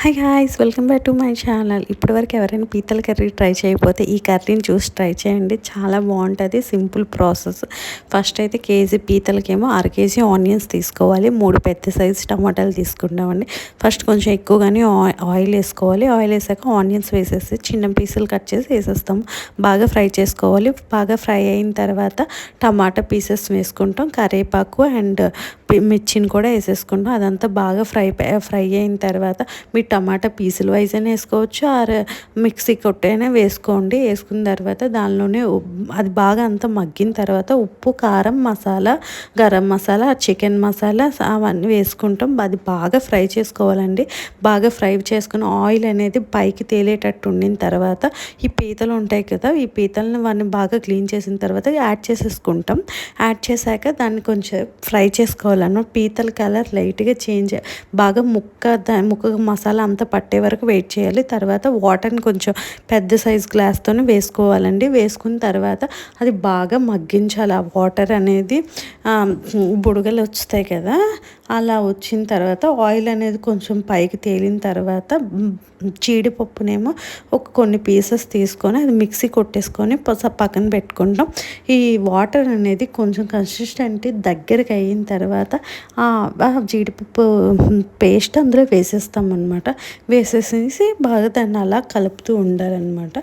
Hi hi's welcome back to my channel ఇప్పటివరకు ఎవరైనా పీతల కర్రీ ట్రై చేయకపోతే ఈ కర్రీని చూసి ట్రై చేయండి. చాలా బాగుంటుంది సింపుల్ ప్రాసెస్. ఫస్ట్ అయితే కేజీ పీతలకేమో అర కేజీ ఆనియన్స్ తీసుకోవాలి. మూడు పెద్ద సైజు టమాటాలు తీసుకుంటామండి. ఫస్ట్ కొంచెం ఎక్కువగానే ఆయిల్ వేసుకోవాలి. ఆయిల్ వేసాక ఆనియన్స్ వేసేసి చిన్న పీసులు కట్ చేసి వేసేస్తాము బాగా ఫ్రై చేసుకోవాలి. బాగా ఫ్రై అయిన తర్వాత టమాటా పీసెస్ వేసుకుంటాం. కరివేపాకు అండ్ మిర్చిని కూడా వేసేసుకుంటాం. అదంతా బాగా ఫ్రై ఫ్రై అయిన తర్వాత మీ టమాటా పీసులు వైజ్ అయినా వేసుకోవచ్చు ఆర్ మిక్సీ కొట్టైనా వేసుకోండి. వేసుకున్న తర్వాత దానిలోనే అది బాగా అంతా మగ్గిన తర్వాత ఉప్పు కారం మసాలా గరం మసాలా చికెన్ మసాలా అవన్నీ వేసుకుంటాం. అది బాగా ఫ్రై చేసుకోవాలండి. బాగా ఫ్రై చేసుకుని ఆయిల్ అనేది పైకి తేలేటట్టు ఉండిన తర్వాత ఈ పీతలు ఉంటాయి కదా ఈ పీతలను వాడిని బాగా క్లీన్ చేసిన తర్వాత యాడ్ చేసేసుకుంటాం. యాడ్ చేశాక దాన్ని కొంచెం ఫ్రై చేసుకోవాలన్నమాట. పీతల కలర్ లైట్గా చేంజ్ బాగా ముక్క ముక్క మసాలా మసాలా అంతా పట్టే వరకు వెయిట్ చేయాలి. తర్వాత వాటర్ని కొంచెం పెద్ద సైజ్ గ్లాస్తోనే వేసుకోవాలండి. వేసుకున్న తర్వాత అది బాగా మగ్గించాలి. ఆ వాటర్ అనేది బుడగలు వస్తాయి కదా అలా వచ్చిన తర్వాత ఆయిల్ అనేది కొంచెం పైకి తేలిన తర్వాత జీడిపప్పునేమో ఒక కొన్ని పీసెస్ తీసుకొని అది మిక్సీ కొట్టేసుకొని పక్కన పెట్టుకుంటాం. ఈ వాటర్ అనేది కొంచెం కన్సిస్టెంట్ దగ్గరికి అయిన తర్వాత జీడిపప్పు పేస్ట్ అందులో వేసేస్తాం అనమాట. వేసేసేసి బాగా దాన్ని అలా కలుపుతూ ఉండాలన్నమాట.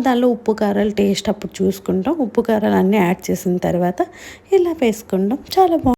దానిలో ఉప్పు కారాలు టేస్ట్ అప్పుడు చూసుకుంటాం. ఉప్పు కారాలు అన్నీ యాడ్ చేసిన తర్వాత ఇలా వేసుకుంటాం. చాలా బాగుంటుంది.